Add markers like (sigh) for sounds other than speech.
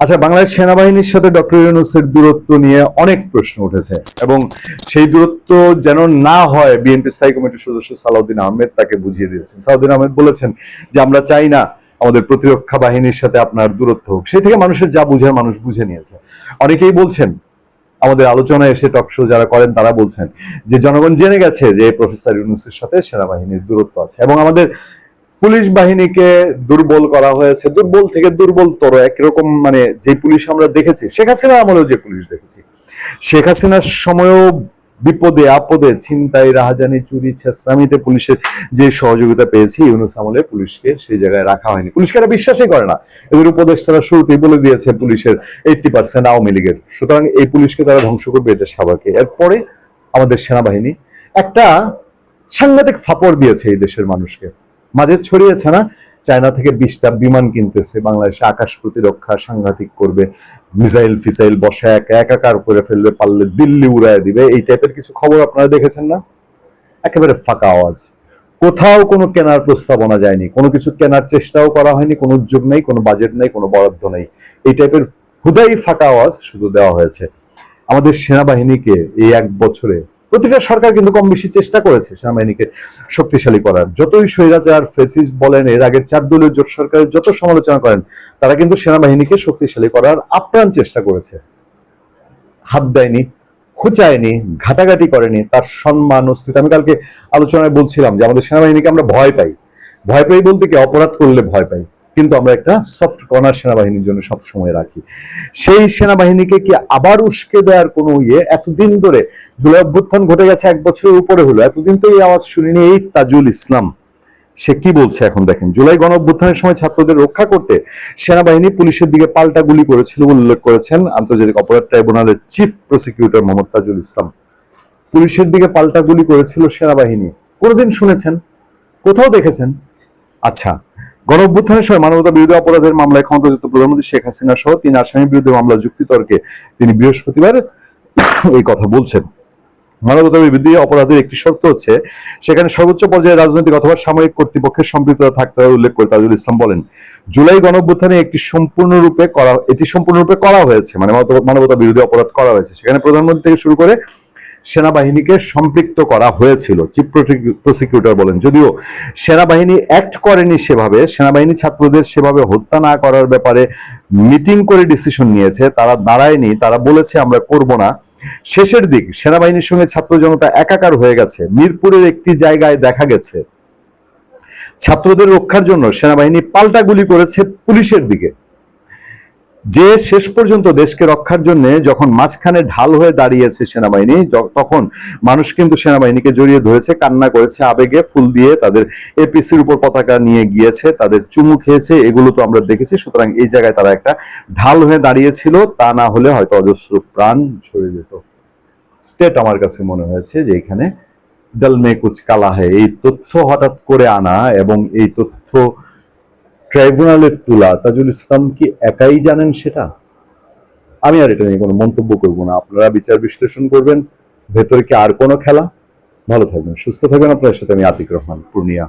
আচ্ছা বাংলাদেশ সেনাবাহিনীর সাথে ডক্টর ইউনুসের দূরত্ব নিয়ে অনেক প্রশ্ন উঠেছে এবং সেই দূরত্ব যেন না হয়, বিএনপি স্থায়ী কমিটির সদস্য সালাউদ্দিন আহমেদ তাকে বুঝিয়ে দিয়েছেন। সালাউদ্দিন আহমেদ বলেছেন যে, আমরা চাই না আমাদের প্রতিরক্ষা বাহিনীর সাথে আপনার দূরত্ব হোক। সেই থেকে মানুষের যা বুঝে মানুষ বুঝে নিয়েছে। অনেকেই বলছেন, আমাদের আলোচনায় এসে টক শো যারা করেন তারা বলছেন যে, জনগণ জেনে গেছে যে, প্রফেসর ইউনুসের সাথে সেনাবাহিনীর দূরত্ব আছে এবং আমাদের পুলিশ বাহিনীকে দুর্বল করা হয়েছে, দুর্বল থেকে দুর্বল তর একরকম মানে যে পুলিশ আমরা দেখেছি, শেখ হাসিনা আমলেও যে পুলিশ দেখেছি। শেখ হাসিনার সময়ও বিপদে, আপদে, ছিনতাই, রাহাজানি, চুরি ছেসরামিতে পুলিশের যে সহযোগিতা পেয়েছি, ইউনুস আমলে পুলিশকে সেই জায়গায় রাখা হয়নি। পুলিশকে এরা বিশ্বাসই করে না। এদের উপদেষ্টারা শুরুতেই বলে দিয়েছে পুলিশের এইটটি পার্সেন্ট আওয়ামী লীগের। সুতরাং এই পুলিশকে তারা ধ্বংস করবে, এটা স্বাভাবিক। এরপরে আমাদের সেনাবাহিনী একটা সাংঘাতিক ফাপড় দিয়েছে এই দেশের মানুষকে। মাঝে ছড়িয়েছে না। চায়না থেকে বিশটা বিমান কিনতেছে। বাংলাদেশে আকাশ প্রতিরক্ষা সাংঘাতিক করবে। মিসাইল, ফিসাইল বসা একা একাকার করে ফেলবে, পারলে দিল্লি উড়ায় দিবে। এই টাইপের কিছু খবর আপনারা দেখেছেন না? একেবারে ফাঁকা আওয়াজ। কোথাও কোনো কেনার প্রস্তাবনা যায়নি। কোনো কিছু কেনার চেষ্টাও করা হয়নি। কোনো উদ্যোগ নেই, কোনো বাজেট নেই, কোনো বরাদ্দ নেই। এই টাইপের হুদাই ফাঁকা আওয়াজ শুধু দেওয়া হয়েছে। আমাদের সেনাবাহিনীকে এই এক বছরে প্রতিটা সরকার কিন্তু কম বেশি চেষ্টা করেছে সেনাবাহিনীকে শক্তিশালী করার। যতই স্বৈরাচার ফেসিস বলেন, এর আগের চার দলীয় জোট সরকারের যত সমালোচনা করেন, তারা কিন্তু সেনাবাহিনীকে শক্তিশালী করার আপ্রাণ চেষ্টা করেছে। হাত দেয়নি, খুচায়নি, ঘাটাঘাটি করেনি, তার সম্মান অস্তিত্ব আমি কালকে আলোচনায় বলছিলাম যে আমাদের সেনাবাহিনীকে আমরা ভয় পাই। ভয় পাই বলতে কি? অপরাধ করলে ভয় পাই। কিন্তু আমরা একটা সফট কর্নার সেনাবাহিনীর জন্য সব সময় রাখি। সেই সেনাবাহিনীকে কি আবার উস্কে দেওয়ার কোনো ইয়ে? এতদিন ধরে জুলাই অভ্যুত্থান ঘটে গেছে, এক বছরের উপরে হলো। এতদিন তো এই আওয়াজ শুনিনি, এই তাজুল ইসলাম। সে কি বলছে এখন দেখেন? জুলাই গণ অভ্যুত্থানের সময় ছাত্রদের রক্ষা করতে সেনাবাহিনী পুলিশের দিকে পাল্টা গুলি করেছিল উল্লেখ করেছেন আন্তর্জাতিক অপরাধ ট্রাইব্যুনালের চিফ প্রসিকিউটর মোহাম্মদ তাজুল ইসলাম। পুলিশের দিকে পাল্টা গুলি করেছিল সেনাবাহিনী। কোনোদিন শুনেছেন? কোথাও দেখেছেন? আচ্ছা গণ অভ্যুত্থানের সময় মানবতা বিরোধী অপরাধের মামলায় ক্ষমতাযুক্ত প্রধানমন্ত্রী শেখ হাসিনা সহ তিন আসামির বিরুদ্ধে মামলা যুক্তিতর্কে তিনি বৃহস্পতিবার (coughs) এই কথা বলছেন। মানবতা বিরোধী অপরাধের একটি শর্ত হচ্ছে, সেখানে সর্বোচ্চ পর্যায়ে রাজনৈতিক অথবা সামরিক কর্তৃপক্ষের সম্পৃক্ততা থাকতে হবে উল্লেখ করে তাজুল ইসলাম বলেন। জুলাই গণঅভ্যুত্থানে একটি সম্পূর্ণরূপে করা এটি সম্পূর্ণরূপে করা হয়েছে মানে মানবতা- মানবতা বিরোধী অপরাধ করা হয়েছে। সেখানে প্রধানমন্ত্রী থেকে শুরু করে সেনাবাহিনীকে সম্পৃক্ত করা হয়েছিল। চিফ প্রসিকিউটর বলেন, যদিও সেনাবাহিনী অ্যাক্ট করেনি সেভাবে, সেনাবাহিনী ছাত্রদের সেভাবে হত্যা না করার ব্যাপারে মিটিং করে ডিসিশন নিয়েছে, তারা দাঁড়ায়নি, তারা বলেছে আমরা করব না। শেষের দিক, সেনাবাহিনীর সঙ্গে ছাত্র জনতা একাকার হয়ে গেছে। মিরপুরের একটি জায়গায় দেখা গেছে, ছাত্রদের রক্ষার জন্য সেনাবাহিনী পাল্টা গুলি করেছে পুলিশের দিকে। যে শেষ পর্যন্ত দেশকে রক্ষার জন্য যখন মাঝখানে ঢাল হয়ে দাঁড়িয়েছে সেনাবাহিনী তখন মানুষ কিন্তু সেনাবাহিনীকে জড়িয়ে ধরেছে, কান্না করেছে, আবেগে ফুল দিয়ে তাদের এপিসির উপর পতাকা নিয়ে গিয়েছে, তাদের চুমু খেয়েছে, এগুলো তো আমরা দেখেছি। সুতরাং এই জায়গায় তারা একটা ঢাল হয়ে দাঁড়িয়েছিল, তা না হলে হয়তো অজস্র প্রাণ ঝরে যেত। স্টেট আমার কাছে মনে হয়েছে যে এখানে দল মে কুচ কালা হয় এই তথ্য হঠাৎ করে আনা এবং এই তথ্য ট্রাইব্যুনালের তোলা তাজুল ইসলাম কি একাই জানেন সেটা? আমি আর এটা নিয়ে কোনো মন্তব্য করব না। আপনারা বিচার বিশ্লেষণ করবেন। ভেতরে কি আর কোনো খেলা? ভালো থাকবেন, সুস্থ থাকবেন। আপনার সাথে আমি আতিক রহমান, পূর্ণিয়া।